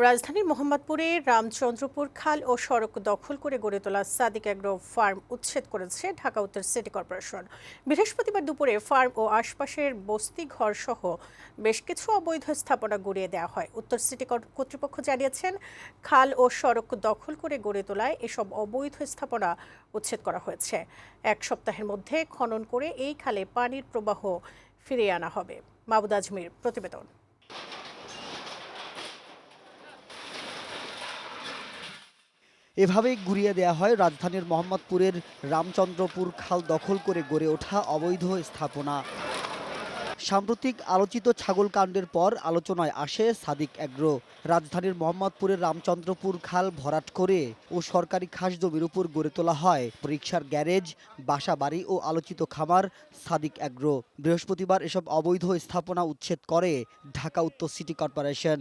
রাজধানীর মোহাম্মদপুরে রামচন্দ্রপুর খাল ও সড়ক দখল করে গড়ে তোলা সাদিক অ্যাগ্রো ফার্ম উচ্ছেদ করেছে ঢাকা উত্তর সিটি কর্পোরেশন। বৃহস্পতিবার দুপুরে ফার্ম ও আশপাশের বস্তি ঘর সহ বেশ কিছু অবৈধ স্থাপনা গড়িয়ে দেওয়া হয়। উত্তর সিটি কর- কর্তৃপক্ষ জানিয়েছেন, খাল ও সড়ক দখল করে গড়ে তোলায় এসব অবৈধ স্থাপনা উচ্ছেদ করা হয়েছে। এক সপ্তাহের মধ্যে খনন করে এই খালে পানির প্রবাহ ফিরিয়ে আনা হবে। মাবুদ আজমির প্রতিবেদন। এভাবেই গুড়িয়ে দেয়া হয় রাজধানীর মোহাম্মদপুরের রামচন্দ্রপুর খাল দখল করে গড়ে ওঠা অবৈধ স্থাপনা। সাম্প্রতিক আলোচিত ছাগল কাণ্ডের পর আলোচনায় আসে সাদিক অ্যাগ্রো। রাজধানীর মোহাম্মদপুরের রামচন্দ্রপুর খাল ভরাট করে ও সরকারি খাস জমির উপর গড়ে তোলা হয়। রিক্সার গ্যারেজ, বাসা বাড়ি ও আলোচিত খামার সাদিক অ্যাগ্রো। বৃহস্পতিবার এসব অবৈধ স্থাপনা উচ্ছেদ করে ঢাকা উত্তর সিটি কর্পোরেশন।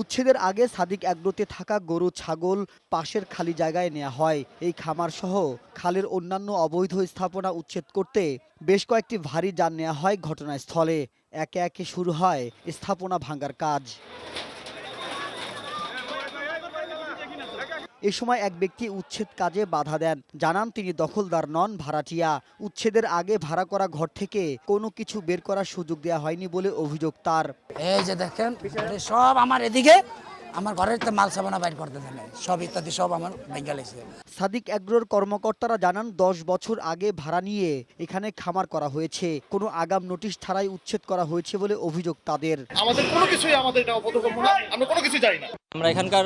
উচ্ছেদের আগে সাদিক অ্যাগ্রোতে থাকা গরু, ছাগল পাশের খালি জায়গায় নেওয়া হয়। এই খামার সহ খালের অন্যান্য অবৈধ স্থাপনা উচ্ছেদ করতে বেশ কয়েকটি ভারী যান নেওয়া হয় ঘটনাস্থলে। একে একে শুরু হয় স্থাপনা ভাঙার কাজ। এ সময় এক ব্যক্তি উচ্ছেদ কাজে বাধা দেন। জানান তিনি দখলদার নন ভাড়াটিয়া। উচ্ছেদের আগে ভাড়া করা ঘর থেকে কোনো কিছু বের করার সুযোগ দেওয়া হয়নি বলে অভিযোগ তার। এই যে দেখেন সব আমার এদিকে আমার ঘরের তো মাল সাবানা বাইর করতে দেয় সব ইত্যাদি সব আমার ভেঙ্গা লেগেছে। সাদিক অ্যাগ্রোর কর্মকর্তারা জানান দশ বছর আগে ভাড়া নিয়ে এখানে খামার করা হয়েছে। কোনো আগাম নোটিশ ছাড়াই উচ্ছেদ করা হয়েছে বলে অভিযোগ তাদের। আমাদের কোনো কিছুই আমাদের এটা অপদকম্য না। আমরা কোনো কিছু জানি না। আমরা এখানকার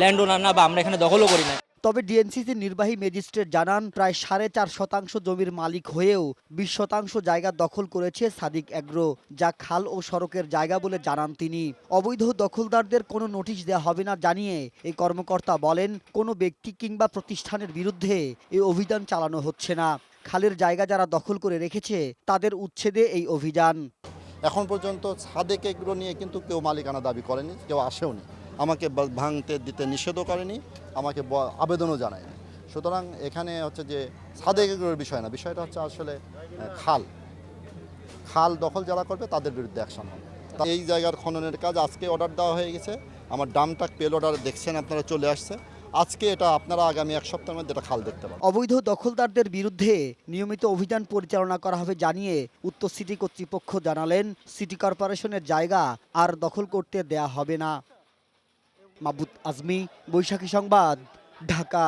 ল্যান্ড ওনার না বা আমরা এখানে দখলও করি না তবে ডিএনসিসির নির্বাহী ম্যাজিস্ট্রেট জানান, প্রায় সাড়ে চার শতাংশ জমির মালিক হয়েও বিশ শতাংশ জায়গা দখল করেছে সাদিক অ্যাগ্রো, যা খাল ও সড়কের জায়গা বলে জানান তিনি। অবৈধ দখলদারদের কোনো নোটিশ দেওয়া হবে না জানিয়ে এই কর্মকর্তা বলেন, কোনো ব্যক্তি কিংবা প্রতিষ্ঠানের বিরুদ্ধে এই অভিযান চালানো হচ্ছে না। খালের জায়গা যারা দখল করে রেখেছে, তাদের উচ্ছেদে এই অভিযান। এখন পর্যন্ত সাদেক এগুলো নিয়ে কিন্তু কেউ মালিকানা দাবি করেনি, কেউ আসেও আসেওনি। আমাকে ভাঙতে দিতে নিষেধও করেনি, আমাকে আবেদনও জানায়নি। সুতরাং এখানে হচ্ছে যে সাদেক এগুলোর বিষয় না, বিষয়টা হচ্ছে আসলে খাল। খাল দখল যারা করবে তাদের বিরুদ্ধে অ্যাকশন হবে। এই জায়গার খননের কাজ আজকে অর্ডার দেওয়া হয়ে গেছে। আমার ডামটাক পেল অর্ডার দেখছেন, আপনারা চলে আসছে। আজকে এটা আপনারা আগামী এক সপ্তাহের মধ্যে এটা খাল দেখতে পাবেন। অবৈধ দখলদারদের বিরুদ্ধে নিয়মিত অভিযান পরিচালনা করা হবে জানিয়ে উত্তর সিটি কর্তৃপক্ষ জানালেন, সিটি কর্পোরেশনের জায়গা আর দখল করতে দেয়া হবে না। মাবুত আজমি বৈশাখী সংবাদ ঢাকা।